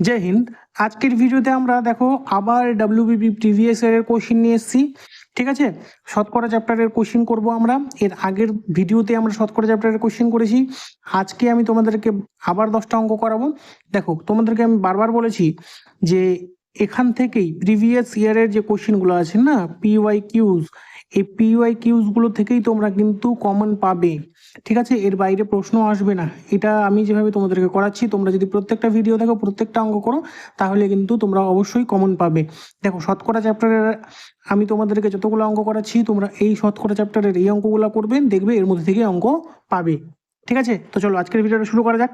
জয় হিন্দ। আজকের ভিডিওতে আমরা দেখো আবার ডাব্লিউবিপি প্রিভিয়াস এর কোশ্চিন নিয়ে এসেছি, ঠিক আছে? শতকরা চ্যাপ্টারের কোশ্চিন করব আমরা। এর আগের ভিডিওতে আমরা শতকরা চ্যাপ্টারের কোশ্চিন করেছি। আজকে আমি তোমাদেরকে আবার দশটা অঙ্ক করাবো। দেখো, তোমাদেরকে আমি বারবার বলেছি যে এখান থেকেই প্রিভিয়াস ইয়ারের যে কোশ্চিনগুলো আছে না পিওয়াই কিউজ এই পিওয়াই কিউজগুলো থেকেই তোমরা কিন্তু কমন পাবে। ঠিক আছে, এর বাইরে প্রশ্ন আসবে না। এটা আমি যেভাবে তোমাদেরকে করাচ্ছি, তোমরা যদি প্রত্যেকটা ভিডিও দেখো, প্রত্যেকটা অঙ্ক করো, তাহলে কিন্তু তোমরা অবশ্যই কমন পাবে। দেখো, শতকরা চ্যাপ্টারের আমি তোমাদেরকে যতগুলো অঙ্ক করাচ্ছি, তোমরা এই শতকরা চ্যাপ্টারের এই অঙ্কগুলো করবে, দেখবে এর মধ্যে থেকে অঙ্ক পাবে। ঠিক আছে? তো চলো, আজকের ভিডিওটা শুরু করা যাক।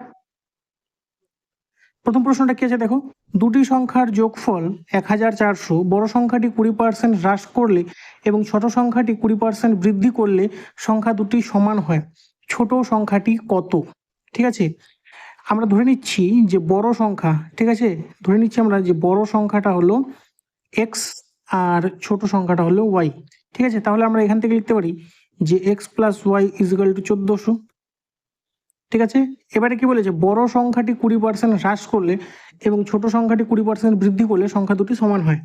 প্রথম প্রশ্নটা কি আছে দেখো? দুটি সংখ্যার যোগফল এক হাজার চারশো, বড় সংখ্যাটি কুড়ি পার্সেন্ট হ্রাস করলে এবং ছোট সংখ্যাটি কুড়ি পার্সেন্ট বৃদ্ধি করলে সংখ্যা দুটি সমান হয়। ছোট সংখ্যাটি কত? ঠিক আছে? আমরা ধরে নিচ্ছি যে বড় সংখ্যা, ঠিক আছে? ধরে নিচ্ছি আমরা যে বড় সংখ্যাটা হলো এক্স আর ছোট সংখ্যাটা হলো ওয়াই ঠিক আছে? তাহলে আমরা এখান থেকে লিখতে পারি যে X plus Y equal to চোদ্দোশো, ঠিক আছে? এবারে কি বলেছে? বড় সংখ্যাটি কুড়ি পার্সেন্ট হ্রাস করলে এবং ছোট সংখ্যাটি কুড়ি পার্সেন্ট বৃদ্ধি করলে সংখ্যা দুটি সমান হয়।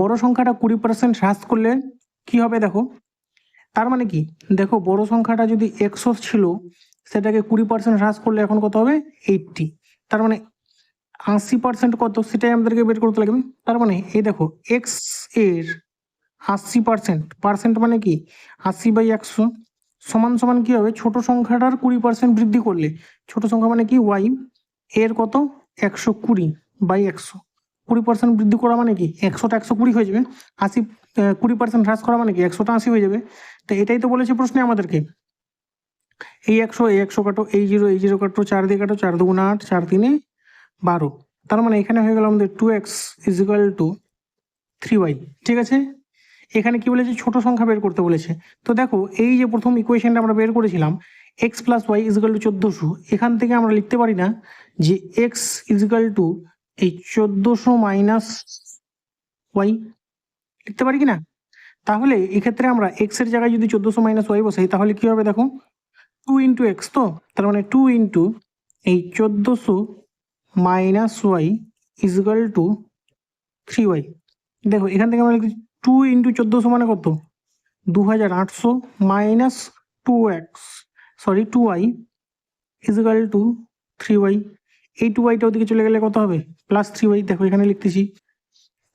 বড় সংখ্যাটা কুড়ি পার্সেন্ট হ্রাস করলে কি হবে দেখো? তার মানে কি? দেখো, বড় সংখ্যাটা যদি একশো ছিল, সেটাকে কুড়ি পার্সেন্ট হ্রাস করলে এখন কত হবে? এইটটি। তার মানে আশি পার্সেন্ট কত? সেটাই আমাদেরকে বের করতে লাগবে। তার মানে এই দেখো এক্সের আশি পার্সেন্ট পার্সেন্ট মানে কি? আশি বাই একশো সমান সমান কি হবে? ছোট সংখ্যাটার কুড়ি পার্সেন্ট বৃদ্ধি করলে। ছোট সংখ্যা মানে কি? ওয়াই এর কত? একশো কুড়ি বাই একশো। কুড়ি পার্সেন্ট বৃদ্ধি করা মানে কি? একশোটা একশো কুড়ি হয়ে যাবে। আশি কুড়ি পার্সেন্ট হ্রাস করা মানে কি? একশোটা আশি হয়ে যাবে। তো এটাই তো বলেছে প্রশ্নে আমাদেরকে। এই একশো এই একশো কাটো, এই জিরো এই জিরো কাটো, চার দিয়ে কাটো, চার দুগুণ আট, চার তিনে বারো। তার মানে এখানে হয়ে গেল আমাদের two X equal to three Y ঠিক আছে? এখানে কি বলেছে? ছোট সংখ্যা বের করতে বলেছে। তো দেখো, এই যে প্রথম ইকুয়েশনটা আমরা বের করেছিলাম X plus Y equal to চোদ্দোশো, এখান থেকে আমরা লিখতে পারি না যে এক্স ইজিক্যাল টু এই চোদ্দোশো মাইনাস ওয়াই লিখতে পারি কি না তাহলে এক্ষেত্রে আমরা এক্সের জায়গায় যদি চোদ্দোশো মাইনাস ওয়াই বসাই, তাহলে কি হবে দেখো? টু ইন্টু এক্স তো? তার মানে টু ইন্টু এই চোদ্দোশো minus Y equal to three Y দেখো, এখান থেকে আমরা লিখছি টু ইন্টু চোদ্দোশো মানে কত? দু হাজার আটশো minus two X sorry two Y equal to three Y এই টু ওয়াইটা ওদিকে চলে গেলে কত হবে? প্লাস থ্রি ওয়াই দেখো এখানে লিখতেছি।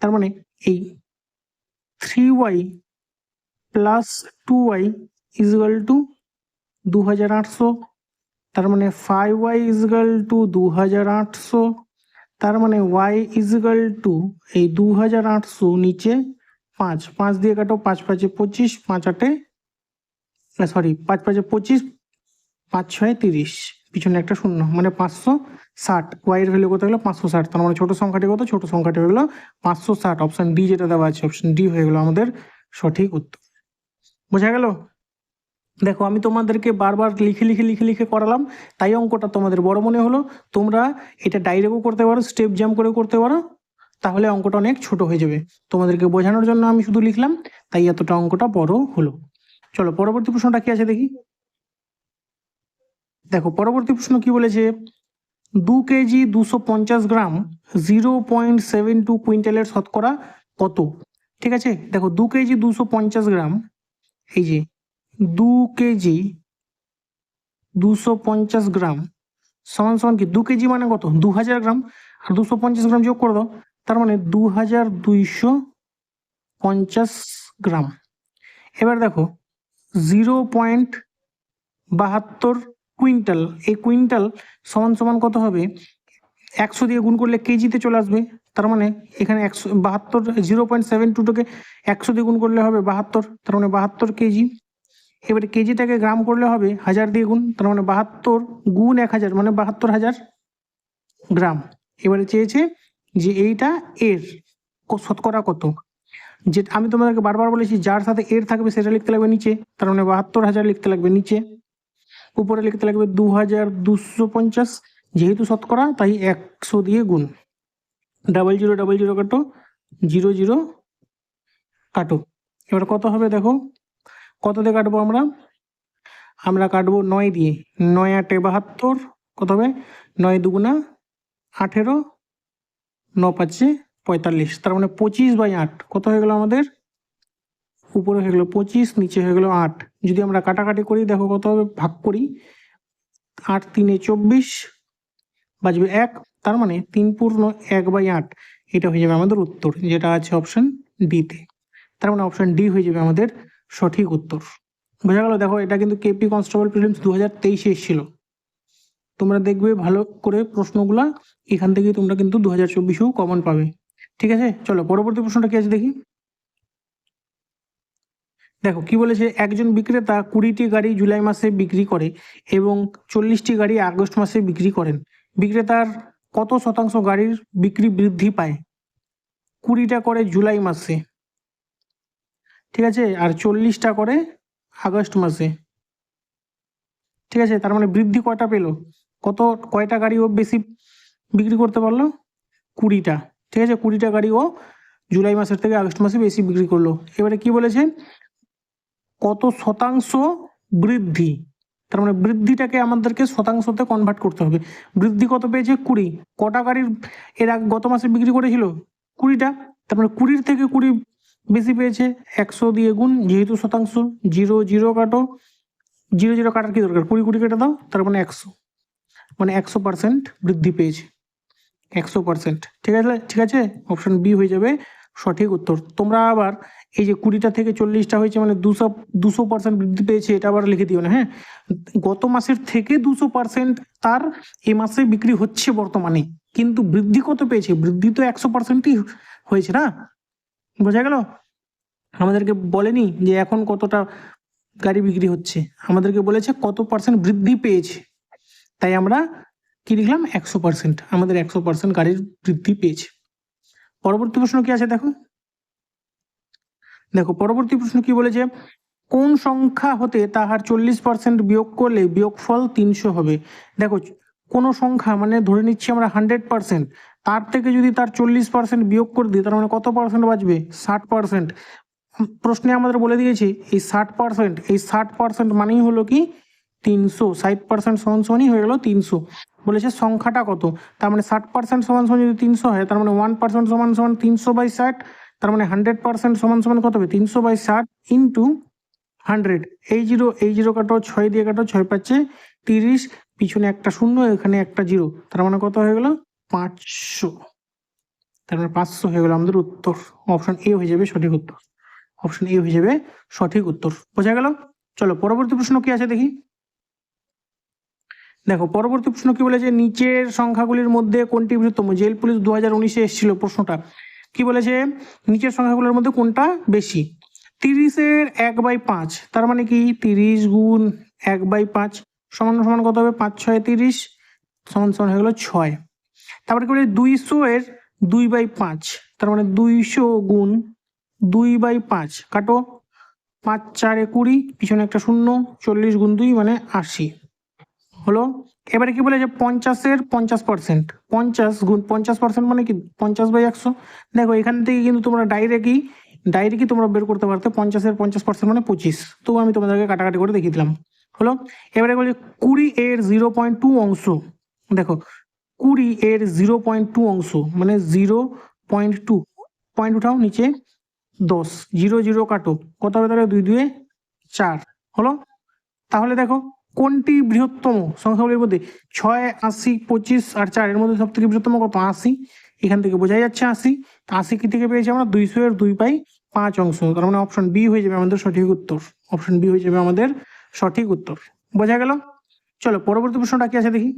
তার মানে এই three Y plus two Y is equal to দু হাজার আটশো। তার মানে five Y is equal to দু হাজার আটশো। তার মানে ওয়াই ইজ ইজিক্যাল টু এই দু হাজার আটশো নিচে পাঁচ। পাঁচ দিয়ে কাটো, পাঁচ পাঁচে পঁচিশ, পাঁচ আটে সরি পাঁচ পাঁচে পঁচিশ পাঁচ ছয় তিরিশ পিছনে একটা শূন্য মানে পাঁচশো ষাট। ওয়াইয়ের ভ্যালু কত হলো? পাঁচশো ষাট। তার মানে ছোট সংখ্যাটি কত? ছোট সংখ্যাটি হয়ে গেলো পাঁচশো ষাট। অপশন ডি যেটা দেওয়া আছে অপশন ডি হয়ে গেলো আমাদের সঠিক উত্তর। বোঝা গেল? দেখো, আমি তোমাদেরকে বারবার লিখে লিখে লিখে লিখে করালাম। তাই অঙ্কটা তোমাদের বড় মনে হলো। তোমরা এটা ডাইরেক্টও করতে পারো স্টেপ জাম্প করেও করতে পারো। তাহলে অঙ্কটা অনেক ছোট হয়ে যাবে। তোমাদেরকে বোঝানোর জন্য আমি শুধু লিখলাম, তাই এতটা অঙ্কটা বড় হলো। চলো, পরবর্তী প্রশ্নটা কি আছে দেখি? দেখো, পরবর্তী প্রশ্ন কি বলেছে? দু কেজি দুশো পঞ্চাশ gram zero point seven two কুইন্টালের শতকরা কত? ঠিক আছে? দেখো, দু কেজি দুশো পঞ্চাশ গ্রাম, এই যে, দু কেজি দুশো পঞ্চাশ গ্রাম সমান সমান কি? দু কেজি মানে কত? দু হাজার গ্রাম। আর দুশো পঞ্চাশ গ্রাম যোগ করে দাও, তার মানে দু হাজার দুইশো পঞ্চাশ গ্রাম। এবার দেখো, জিরো পয়েন্ট বাহাত্তর কুইন্টাল এই কুইন্টাল সমান সমান কত হবে? একশো দিয়ে গুণ করলে কেজিতে চলে আসবে। তার মানে এখানে একশো, বাহাত্তর জিরো পয়েন্ট সেভেন টুটাকে একশো দিয়ে গুণ করলে হবে বাহাত্তর। তার মানে বাহাত্তর কেজি। এবারে কেজিটাকে গ্রাম করলে হবে হাজার দিয়ে গুণ, তার মানে বাহাত্তর গুণ এক হাজার মানে বাহাত্তর হাজার গ্রাম। এবারে চেয়েছে যে এইটা এর শতকরা কত? যে আমি তোমাদেরকে বারবার বলেছি, যার সাথে এর থাকবে সেটা লিখতে লাগবে নিচে, তার মানে বাহাত্তর হাজার লিখতে লাগবে নিচে। উপরে লিখতে লাগবে দু হাজার দুশো পঞ্চাশ, যেহেতু শতকরা, তাই একশো দিয়ে গুণ। ডাবল জিরো ডাবল জিরো কাটো, জিরো জিরো কাটো। এবার কত হবে দেখো? কত দিয়ে কাটবো আমরা? আমরা কাটবো নয় দিয়ে। নয় আটে বাহাত্তর, কত হবে? নয় দুগুণা আঠেরো, ন পাঁচে পঁয়তাল্লিশ। তার মানে পঁচিশ বাই আট। কত হয়ে গেল আমাদের? উপরে হয়ে গেলো পঁচিশ, নিচে হয়ে গেলো আট। যদি আমরা কাটাকাটি করি, দেখো কত হবে? ভাগ করি। আট তিনে চব্বিশ বাজবে এক, তার মানে তিন পূর্ণ এক বাই আট। এটা হয়ে যাবে আমাদের উত্তর, যেটা আছে অপশন ডিতে তার মানে অপশন ডি হয়ে যাবে আমাদের সঠিক উত্তর। বোঝা গেল? দেখো, এটা কিন্তু কেপি কনস্টেবল প্রিলিমস দু হাজার তেইশে এসেছিল। তোমরা দেখবে ভালো করে প্রশ্নগুলা, এখান থেকেই তোমরা কিন্তু দু হাজার চব্বিশেও কমন পাবে। ঠিক আছে? চলো, পরবর্তী প্রশ্নটা কি আছে দেখি। দেখো, কি বলেছে? একজন বিক্রেতা কুড়িটি গাড়ি জুলাই মাসে বিক্রি করে এবং চল্লিশটি গাড়ি আগস্ট মাসে বিক্রি করেন। বিক্রেতার কত শতাংশ গাড়ির বিক্রি বৃদ্ধি পায়? কুড়িটা করে জুলাই মাসে। ঠিক আছে? আর চল্লিশটা করে আগস্ট মাসে। ঠিক আছে? তার মানে বৃদ্ধি কয়টা পেল? কত, কয়টা গাড়ি ও বেশি বিক্রি করতে পারল? কুড়িটা। ঠিক আছে? কুড়িটা গাড়ি ও জুলাই মাসের থেকে আগস্ট মাসে বেশি বিক্রি করল। এবারে কি বলেছে? কত শতাংশ বৃদ্ধি? তার মানে বৃদ্ধিটাকে আমাদেরকে শতাংশতে কনভার্ট করতে হবে। বৃদ্ধি কত পেয়েছে? কুড়ি। কটা গাড়ির এর গত মাসে বিক্রি করেছিল? কুড়িটা। তার মানে কুড়ির থেকে কুড়ি বেশি পেয়েছে। একশো দিয়ে গুণ, যেহেতু শতাংশ, জিরো জিরো কাটো। জিরো জিরো কাটার কি দরকার? কুড়ি কুড়ি কেটে দাও, তার মানে একশো। মানে একশো পার্সেন্ট বৃদ্ধি পেয়েছে। একশো পার্সেন্ট ঠিক আছে? ঠিক আছে? অপশন বি হয়ে যাবে। সঠিক উত্তর। তোমরা আবার এই যে কুড়িটা থেকে চল্লিশটা হয়েছে মানে দুশো দুশো পার্সেন্ট বৃদ্ধি পেয়েছে, এটা আবার লিখে দিও না হ্যাঁ? গত মাসের থেকে দুশো পার্সেন্ট তার এ মাসে বিক্রি হচ্ছে বর্তমানে, কিন্তু বৃদ্ধি কত পেয়েছে? বৃদ্ধি তো একশো পার্সেন্টই হয়েছে না? বোঝা গেল? আমাদেরকে বলেনি যে এখন কতটা গাড়ি বিক্রি হচ্ছে। আমাদেরকে বলেছে কত পার্সেন্ট বৃদ্ধি পেয়েছে। তাই আমরা কি লিখলাম? একশো পার্সেন্ট আমাদের একশো পার্সেন্ট গাড়ির বৃদ্ধি পেয়েছে। পরবর্তী প্রশ্ন কি আছে দেখো? দেখো, পরবর্তী প্রশ্ন কি বলেছে? কোন সংখ্যা হতে তাহার চল্লিশ পার্সেন্ট বিয়োগ করলে বিয়োগফল তিনশো হবে? দেখো, কোনো সংখ্যা মানে ধরে নিচ্ছি আমরা হান্ড্রেড পার্সেন্ট তার থেকে যদি তার চল্লিশ পার্সেন্ট বিয়োগ করে দিই, তার মানে কত পার্সেন্ট বাঁচবে? ষাট পার্সেন্ট প্রশ্নে আমাদের বলে দিয়েছে, এই ষাট পার্সেন্ট এই ষাট পার্সেন্ট মানেই হলো কি? তিনশো, ষাট পার্সেন্ট সমান সমানই হয়ে গেল তিনশো। বলেছে সংখ্যাটা কত? তার মানে ষাট পার্সেন্ট সমান সমান যদি তিনশো হয়, তার মানে ওয়ান পার্সেন্ট সমান সমান তিনশো বাই ষাট, তার মানে হান্ড্রেড পার্সেন্ট সমান সমান কত হবে? তিনশো বাই ষাট ইন্টু হান্ড্রেড। এই জিরো এই জিরো কাটো, ছয় দিয়ে কাটো, ছয় পাচ্ছে তিরিশ, পিছনে একটা শূন্য, এখানে একটা জিরো। তার মানে কত হয়ে গেল? পাঁচশো। তার মানে পাঁচশো হয়ে গেল আমাদের উত্তর। অপশন এ হয়ে যাবে সঠিক উত্তর। অপশন এ হয়ে যাবে সঠিক উত্তর। বোঝা গেল? চলো, পরবর্তী প্রশ্ন কি আছে দেখি। দেখো, পরবর্তী প্রশ্ন কি বলেছে? নিচের সংখ্যাগুলির মধ্যে কোনটি বৃহত্তম? জেল পুলিশ দু হাজার উনিশে এসেছিল প্রশ্নটা। কি বলেছে? নিচের সংখ্যাগুলোর মধ্যে কোনটা বেশি? তিরিশের এক বাই পাঁচ, তার মানে কি? তিরিশ গুণ এক বাই পাঁচ সমান সমান কত হবে? পাঁচ ছয় তিরিশ সমান সমান হয়ে গেলো ছয়। তারপরে কি বলে দুইশো এর দুই বাই পাঁচ, তার মানে দুইশো গুণ দুই বাই পাঁচ, কাটো পাঁচ চারে কুড়ি, পিছনে একটা শূন্য, চল্লিশ গুণ দুই মানে আশি। হলো, এবারে কি বলে যে পঞ্চাশের পঞ্চাশ পার্সেন্ট পঞ্চাশ গুণ পঞ্চাশ পার্সেন্ট মানে কি? পঞ্চাশ বাই একশো। দেখো, এখান থেকে কিন্তু তোমরা ডাইরেক্টই ডাইরেক্টই তোমরা বের করতে পারতে পঞ্চাশের পঞ্চাশ পার্সেন্ট মানে পঁচিশ। তবু আমি তোমাদেরকে কাটাকাটি করে দেখিয়ে দিলাম। হলো, এবারে বলি কুড়ি এর জিরো পয়েন্ট টু অংশ। দেখো, কুড়ি এর জিরো পয়েন্ট টু অংশ মানে জিরো পয়েন্ট টু পয়েন্ট উঠাও নিচে দশ। জিরো জিরো কাটো। কত হবে তাহলে? দুই, দুয়ে চার। হলো, তাহলে দেখো কোনটি বৃহত্তম? সংখ্যাগুলির মধ্যে ছয়, আশি, পঁচিশ আর চার, এর মধ্যে সব থেকে বৃহত্তম কত? আশি। এখান থেকে বোঝা যাচ্ছে আশি। তা আশি কি থেকে পেয়েছি আমরা? দুইশো এর দুই পাই পাঁচ অংশ। তার মানে অপশন বি হয়ে যাবে আমাদের সঠিক উত্তর। অপশন বি হয়ে যাবে আমাদের সঠিক উত্তর। বোঝা গেল? চলো, পরবর্তী প্রশ্নটা কি আছে দেখি।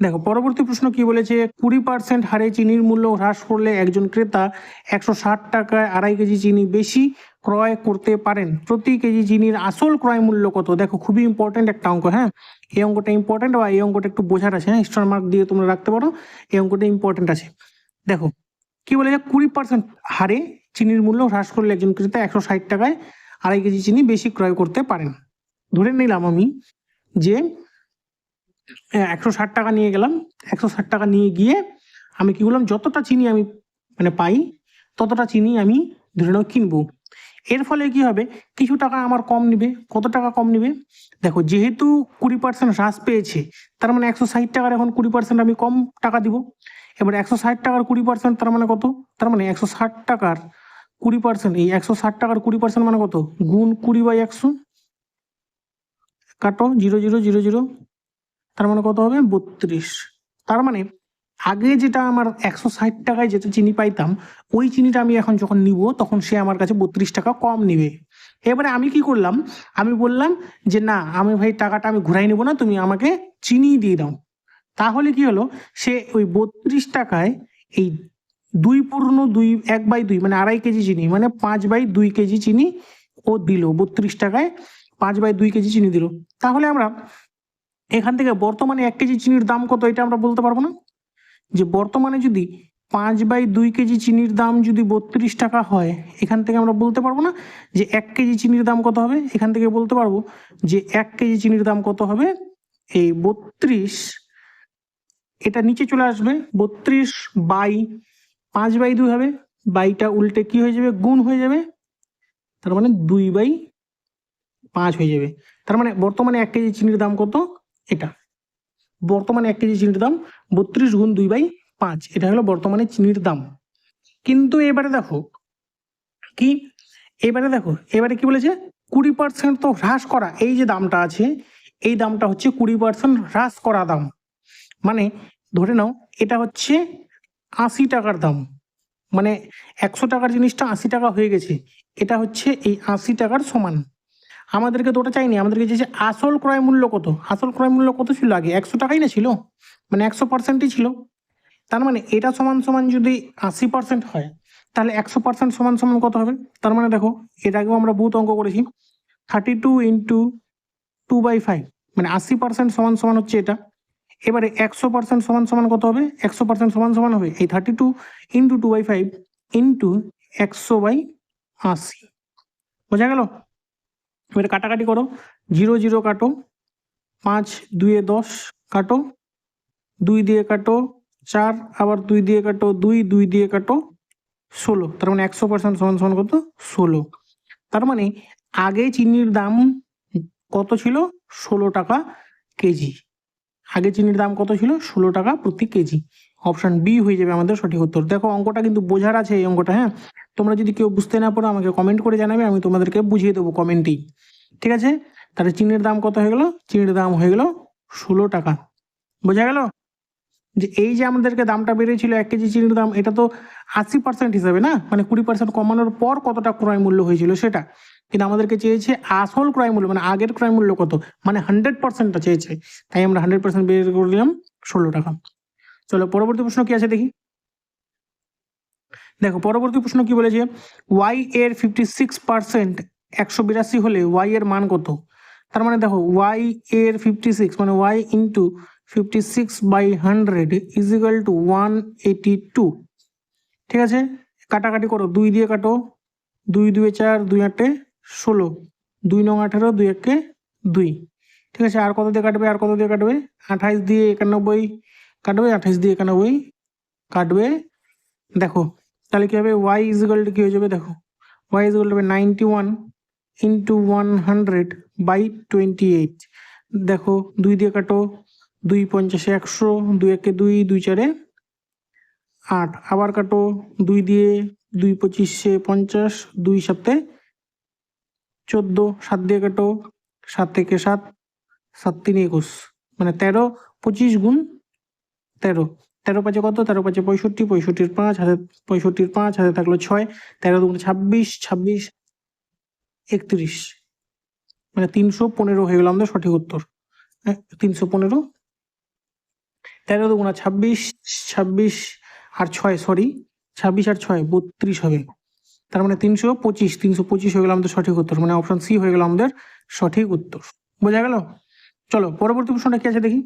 দেখো, পরবর্তী প্রশ্ন কি বলেছে? কুড়ি পার্সেন্ট হারে চিনির মূল্য হ্রাস করলে একজন ক্রেতা একশো ষাট টাকায় আড়াই কেজি চিনি বেশি ক্রয় করতে পারেন। প্রতি কেজি চিনির আসল ক্রয় মূল্য কত? দেখো, খুবই ইম্পর্টেন্ট একটা অঙ্ক হ্যাঁ? এই অঙ্কটা ইম্পর্টেন্ট বা এই অঙ্কটা একটু বোঝার আছে হ্যাঁ? স্টার মার্ক দিয়ে তোমরা রাখতে পারো। এই অঙ্কটা ইম্পর্টেন্ট আছে। দেখো, কি বলেছে? কুড়ি পার্সেন্ট হারে চিনির মূল্য হ্রাস করলে একজন ক্রেতা একশো ষাট টাকায় আড়াই কেজি চিনি বেশি ক্রয় করতে পারেন। ধরে নিলাম আমি যে একশো ষাট টাকা নিয়ে গেলাম। একশো ষাট টাকা নিয়ে গিয়ে আমি কি বললাম যতটা চিনি আমি মানে পাই, ততটা চিনি আমি ধরে নাও কিনবো। এর ফলে কি হবে? কিছু টাকা আমার কম নিবে। কত টাকা কম নিবে? দেখো, যেহেতু কুড়ি পার্সেন্ট হ্রাস পেয়েছে, তার মানে একশো ষাট টাকার এখন কুড়ি পার্সেন্ট আমি কম টাকা দিব। এবার একশো ষাট টাকার কুড়ি পার্সেন্ট তার মানে কত? তার মানে একশো ষাট টাকার কুড়ি পার্সেন্ট এই একশো ষাট টাকার কুড়ি পার্সেন্ট মানে কত? গুণ কুড়ি বাই একশো। কাটো, জিরো জিরো জিরো জিরো। তার মানে কত হবে? বত্রিশ। তার মানে আগে যেটা আমার একশো ষাট টাকায় যেটা চিনি পাইতাম, ওই চিনিটা আমি এখন যখন নিব, তখন সে আমার কাছে বত্রিশ টাকা কম নিবে। এবারে আমি কি করলাম? আমি বললাম যে, না, আমি ভাই, টাকাটা আমি ঘুরাই নেব না, তুমি আমাকে চিনি দিয়ে দাও। তাহলে কি হলো? সে ওই বত্রিশ টাকায় এই দুই পূর্ণ দুই, এক বাই দুই মানে আড়াই কেজি চিনি মানে পাঁচ বাই দুই কেজি চিনি ও দিল। বত্রিশ টাকায় পাঁচ বাই দুই কেজি চিনি দিল। তাহলে আমরা এখান থেকে বর্তমানে এক কেজি চিনির দাম কত এটা আমরা বলতে পারব না? যে বর্তমানে যদি পাঁচ বাই দুই কেজি চিনির দাম যদি বত্রিশ টাকা হয়, এখান থেকে আমরা বলতে পারব না যে এক কেজি চিনির দাম কত হবে? এখান থেকে বলতে পারব যে এক কেজি চিনির দাম কত হবে? এই বত্রিশ, এটা নিচে চলে আসবে, বত্রিশ বাই পাঁচ বাই দুই হবে, বাইটা উল্টে কি হয়ে যাবে? গুণ হয়ে যাবে, তার মানে দুই বাই পাঁচ হয়ে যাবে। তার মানে বর্তমানে এক কেজি চিনির দাম কত? এটা। বর্তমানে এক কেজি চিনির দাম, বত্রিশ গুণ দুই বাই পাঁচ, এটা হলো বর্তমানে চিনির দাম। কিন্তু এবারে দেখো কি? এবারে দেখো, এবারে কি বলেছে? কুড়ি পার্সেন্ট তো হ্রাস করা, এই যে দামটা আছে, এই দামটা হচ্ছে কুড়ি পার্সেন্ট হ্রাস করা দাম। মানে ধরে নাও, এটা হচ্ছে আশি টাকার দাম। মানে একশো টাকার জিনিসটা আশি টাকা হয়ে গেছে, এটা হচ্ছে এই আশি টাকার সমান। আমাদেরকে তো ওটা চাইনি। আমাদেরকে যে আসল ক্রয় মূল্য কত? আসল ক্রয় মূল্য কত ছিল আগে? একশো টাকাই না ছিল? মানে একশো পার্সেন্টই ছিল। তার মানে এটা সমান সমান যদি আশি পার্সেন্ট হয়, তাহলে একশো পার্সেন্ট সমান সমান কত হবে? তার মানে দেখো, এর আগেও আমরা বহুত অঙ্ক করেছি। Thirty two into two by five মানে আশি পার্সেন্ট সমান সমান হচ্ছে এটা। এবারে একশো পার্সেন্ট সমান সমান কত হবে? একশো পার্সেন্ট সমান সমান হবে। এই thirty two into two by five into একশো বাই আশি। বোঝা গেল? এবারে কাটাকাটি করো। জিরো জিরো কাটো। পাঁচ, দুয়ে দশ কাটো। দুই দিয়ে কাটো, চার, আবার দুই দিয়ে কাটো, দুই দুই দিয়ে কাটো, ষোলো। তার মানে একশো পার্সেন্ট সমান সমান কত? ষোলো। তার মানে আগে চিনির দাম কত ছিল? ষোলো টাকা কেজি। আগে চিনির দাম কত ছিল? ষোলো টাকা প্রতি কেজি। অপশন বি হয়ে যাবে আমাদের সঠিক উত্তর। দেখো, অঙ্কটা কিন্তু বোঝার আছে এই অঙ্কটা হ্যাঁ? তোমরা যদি কেউ বুঝতে না পারো, আমাকে কমেন্ট করে জানাবে, আমি তোমাদেরকে বুঝিয়ে দেবো কমেন্টেই ঠিক আছে? তাহলে চিনির দাম কত হয়ে গেলো? চিনির দাম হয়ে গেলো ষোলো টাকা। বোঝা গেল? যে এই যে আমাদেরকে দামটা বেড়েছিল এক কেজি চিনির দাম, এটা তো আশি পার্সেন্ট হিসাবে না? মানে কুড়ি পার্সেন্ট কমানোর পর কতটা ক্রয় মূল্য হয়েছিল সেটা। কিন্তু আমাদেরকে চেয়েছে আসল ক্রয় মূল্য মানে আগের ক্রয় মূল্য কত? মানে হান্ড্রেড পার্সেন্টটা চেয়েছে। তাই আমরা হান্ড্রেড পার্সেন্ট বের করে দিলাম ষোলো টাকা। চলো, পরবর্তী প্রশ্ন কি আছে দেখি? দেখো, পরবর্তী প্রশ্ন কি বলেছে? ওয়াই এর ফিফটি সিক্স পার্সেন্ট একশো বিরাশি হলে ওয়াই এর মান কত? তার মানে দেখো ওয়াই এর ফিফটি সিক্স মানে Y into fifty six by hundred equal to one eighty two ঠিক আছে? কাটাকাটি করো, দুই দিয়ে কাটো, দুই দুয়ে চার, দুই আটে ষোলো, দুই নং আঠেরো, দুই একে দুই। ঠিক আছে? আর কত দিয়ে কাটবে? আর কত দিয়ে কাটবে? আঠাইশ দিয়ে একানব্বই কাটবে আঠাইশ দিয়ে একানব্বই কাটবে? দেখো, তাহলে কি হবে? ওয়াই ইজিক্যাল টু কি হয়ে যাবে? দেখো ওয়াই ইজিক্যাল হবে ninety one into one hundred by twenty eight দেখো, দুই দিয়ে কাটো, দুই পঞ্চাশে একশো, দুই একে দুই দুই চারে আট। আবার কাটো, দুই দিয়ে দুই পঁচিশে পঞ্চাশ, দুই সাতে চোদ্দ। সাত দিয়ে কাটো, সাত থেকে সাত সাত তিন একুশ। মানে তেরো, পঁচিশ গুণ তেরো। তেরো পাঁচে কত? তেরো পাঁচে পঁয়ষট্টি পঁয়ষট্টির পাঁচ হাতে পঁয়ষট্টির পাঁচ হাতে থাকল ছয় তেরো দুগুণে ছাব্বিশ ছাব্বিশ একত্রিশ। মানে তিনশো পনেরো হয়ে গেল আমাদের সঠিক উত্তর। হ্যাঁ, তিনশো পনেরো। তেরো দুগুণা ছাব্বিশ ছাব্বিশ আর ছয় সরি ছাব্বিশ আর ছয় বত্রিশ হবে। তার মানে তিনশো পঁচিশ তিনশো পঁচিশ হয়ে গেল আমাদের সঠিক উত্তর। মানে অপশন সি হয়ে গেল আমাদের সঠিক উত্তর। বোঝা গেল? চলো পরবর্তী প্রশ্নটা কি আছে দেখি?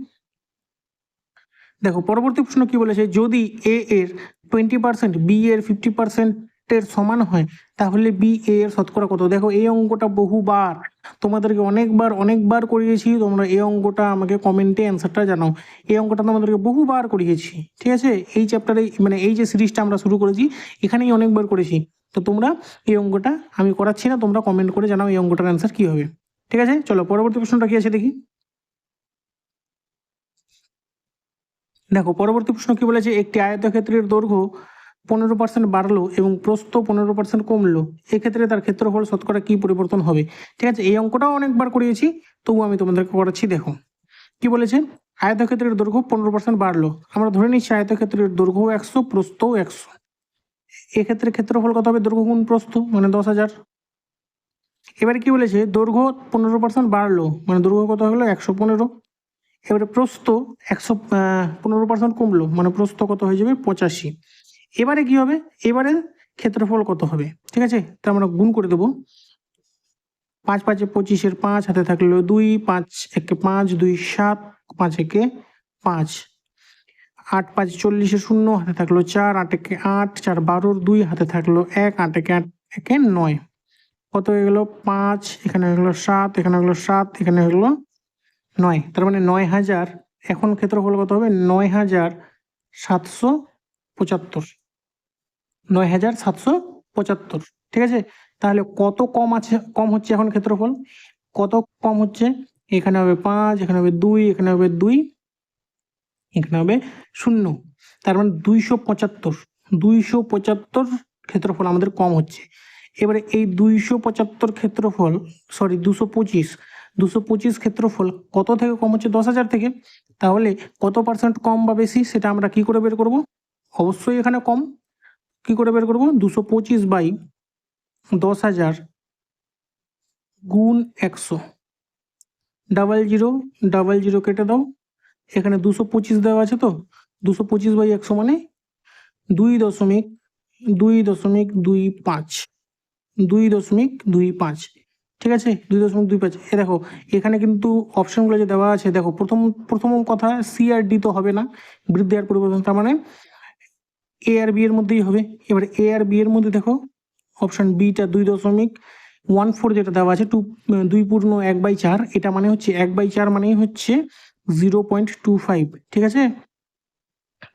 দেখো, পরবর্তী প্রশ্ন কি বলেছে? যদি এ এর টোয়েন্টি পার্সেন্ট বি এর ফিফটি পার্সেন্টের সমান হয়, তাহলে বি এ এর শতকরা কত? দেখো, এই অঙ্কটা বহুবার। তোমাদেরকে অনেকবার অনেকবার করিয়েছি। তোমরা এই অঙ্কটা আমাকে কমেন্টে অ্যান্সারটা জানাও। এই অঙ্কটা তোমাদেরকে বহুবার করিয়েছি, ঠিক আছে? এই চ্যাপ্টারে মানে এই যে সিরিজটা আমরা শুরু করেছি, এখানেই অনেকবার করেছি। তো তোমরা এই অঙ্কটা, আমি করাচ্ছি না, তোমরা কমেন্ট করে জানাও এই অঙ্কটার অ্যান্সার কী হবে। ঠিক আছে? চলো, পরবর্তী প্রশ্নটা কি আছে দেখি। দেখো, পরবর্তী প্রশ্ন কি বলেছে? একটি আয়তক্ষেত্রের দৈর্ঘ্য পনেরো পার্সেন্ট বাড়লো এবং প্রস্থ পনেরো পার্সেন্ট কমলো। এক্ষেত্রে তার ক্ষেত্রফল শতকরা কি পরিবর্তন হবে? ঠিক আছে, এই অঙ্কটাও অনেকবার করিয়েছি তবু আমি তোমাদেরকে করাচ্ছি, দেখো। কি বলেছে? আয়তক্ষেত্রের দৈর্ঘ্য পনেরো পার্সেন্ট বাড়লো। আমরা ধরে নিচ্ছি আয়তক্ষেত্রের দৈর্ঘ্য একশো প্রস্থও একশো। এক্ষেত্রে ক্ষেত্রফল কত হবে? দৈর্ঘ্য গুণ প্রস্থ মানে দশ হাজার। এবারে কি বলেছে? দৈর্ঘ্য পনেরো পার্সেন্ট বাড়লো মানে দৈর্ঘ্য কত হলো? একশো পনেরো। এবারে প্রস্ত একশো পনেরো পার্সেন্ট কমলো মানে প্রস্ত কত হয়ে যাবে? পঁচাশি। এবারে কি হবে? এবারে ক্ষেত্রফল কত হবে? ঠিক আছে? তা আমরা গুণ করে দেবো। পাঁচ পাঁচে পঁচিশের পাঁচ, হাতে থাকল দুই, পাঁচ একে পাঁচ, দুই সাত, পাঁচ একে পাঁচ। আট পাঁচ চল্লিশে শূন্য, হাতে থাকল চার, আট একে আট, চার বারোর দুই, হাতে থাকল এক, আট একে আট একে নয়। কত হয়ে গেলো? পাঁচ, এখানে হয়ে গেলো সাত, এখানে হয়ে গেলো সাত, এখানে হয়ে গেলো নয়। তার মানে নয় হাজার, এখন ক্ষেত্রফল কত হবে? নয় হাজার সাতশো পঁচাত্তর। নয় হাজার সাতশো পঁচাত্তর। ঠিক আছে? তাহলে কত কম আছে, কম হচ্ছে এখন ক্ষেত্রফল? কত কম হচ্ছে? এখানে হবে পাঁচ, এখানে হবে দুই, এখানে হবে দুই, এখানে হবে শূন্য। তার মানে দুইশো পঁচাত্তর। দুইশো পঁচাত্তর ক্ষেত্রফল আমাদের কম হচ্ছে। এবারে এই দুইশো পঁচাত্তর ক্ষেত্রফল সরি দুশো পঁচিশ দুশো পঁচিশ ক্ষেত্রফল, কত থেকে কম হচ্ছে? দশ হাজার থেকে। তাহলে কত পার্সেন্ট কম বা বেশি, সেটা আমরা কি করে বের করব? অবশ্যই এখানে কম। কি করে বের করব? দুশো পঁচিশ বাই দশ হাজার গুণ একশো। ডাবল জিরো ডাবল জিরো কেটে দাও। এখানে দুশো পঁচিশ দেওয়া আছে তো? দুশো পঁচিশ বাই একশো মানে দুই দশমিক দুই দশমিক দুই পাঁচ। দুই দশমিক দুই পাঁচ। ঠিক আছে? দুই দশমিক দুই পাঁচ। এ দেখো, এখানে কিন্তু অপশনগুলো যে দেওয়া আছে, দেখো, প্রথম প্রথম কথা সি আর ডি তো হবে না, বৃদ্ধি আর পরিবর্তন, তার মানে এ আর বি এর মধ্যেই হবে। এবার এ আর বি এর মধ্যে দেখো অপশন বিটা দুই দশমিক ওয়ান ফোর যেটা দেওয়া আছে, টু, দুই পূর্ণ এক বাই চার, এটা মানে হচ্ছে এক বাই চার মানেই হচ্ছে জিরো পয়েন্ট টু ফাইভ, ঠিক আছে?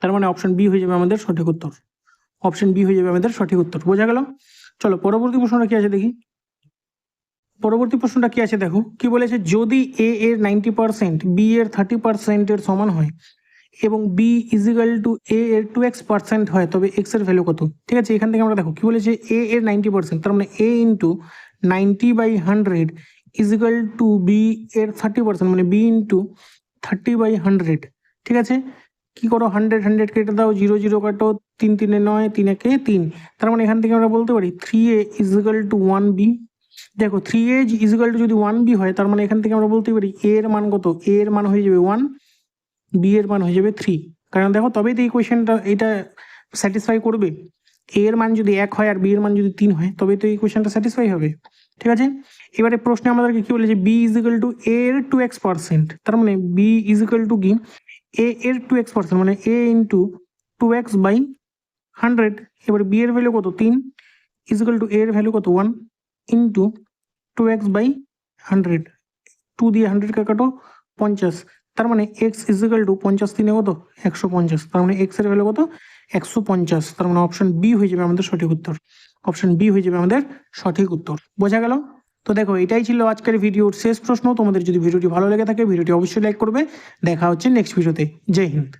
তার মানে অপশন বি হয়ে যাবে আমাদের সঠিক উত্তর। অপশন বি হয়ে যাবে আমাদের সঠিক উত্তর, বোঝা গেল? চলো, পরবর্তী প্রশ্নটা কি আছে দেখি। পরবর্তী প্রশ্নটা কি আছে দেখো? কি বলেছে? যদি এ এর নাইনটি পার্সেন্ট বি এর থার্টি পার্সেন্টের সমান হয় এবং বি ইজিক্যাল টু এ এর টু এক্স পার্সেন্ট হয়, তবে এক্সের ভ্যালু কত? ঠিক আছে, এখান থেকে আমরা দেখো, কি বলেছে? এ এর নাইনটি পার্সেন্ট তার মানে A into ninety by hundred equal to B এর থার্টি পার্সেন্ট মানে B into thirty by hundred ঠিক আছে? কি করো? হান্ড্রেড হান্ড্রেড কেটে দাও জিরো জিরো কাটো, তিন, তিনে নয়, তিন, একে তিন, তার মানে এখান থেকে আমরা বলতে পারি three A equal to one B দেখো থ্রি এ ইজিক্যাল টু যদি ওয়ান বি হয়, তার মানে এখান থেকে আমরা বলতে পারি এ এর মান কত? এ এর মান হয়ে যাবে ওয়ান বি এর মান হয়ে যাবে থ্রি কারণ দেখো তবেই তো এই কোয়েশ্চেনটা এটা স্যাটিসফাই করবে। এ এর মান যদি এক হয় আর বি এর মান যদি তিন হয় তবে তো এই কোয়েশ্চেনটা স্যাটিসফাই হবে। ঠিক আছে? এবারে প্রশ্নে আমাদেরকে কি বলেছে বি ইজিক্যাল টু এ এর টু এক্স পার্সেন্ট তার মানে বি ইজিক্যাল টু কি? এ এর টু এক্স পার্সেন্ট মানে A into two X by hundred এবারে বি এর ভ্যালু কত? তিন ইজিক্যাল টু এ এর ভ্যালু কত? One into two X by hundred two দিয়ে হান্ড্রেডকে কাটো, পঞ্চাশ। তার মানে এক্স ইজিক্যাল টু পঞ্চাশ তিনে কত? একশো পঞ্চাশ। তার মানে এক্সের ভ্যালু কত? একশো পঞ্চাশ। তার মানে অপশন বি হয়ে যাবে আমাদের সঠিক উত্তর। অপশন বি হয়ে যাবে আমাদের সঠিক উত্তর। বোঝা গেল? তো দেখো, এটাই ছিল আজকের ভিডিওর শেষ প্রশ্ন। তোমাদের যদি ভিডিওটি ভালো লেগে থাকে, ভিডিওটি অবশ্যই লাইক করবে। দেখা হচ্ছে নেক্সট ভিডিওতে জয় হিন্দ।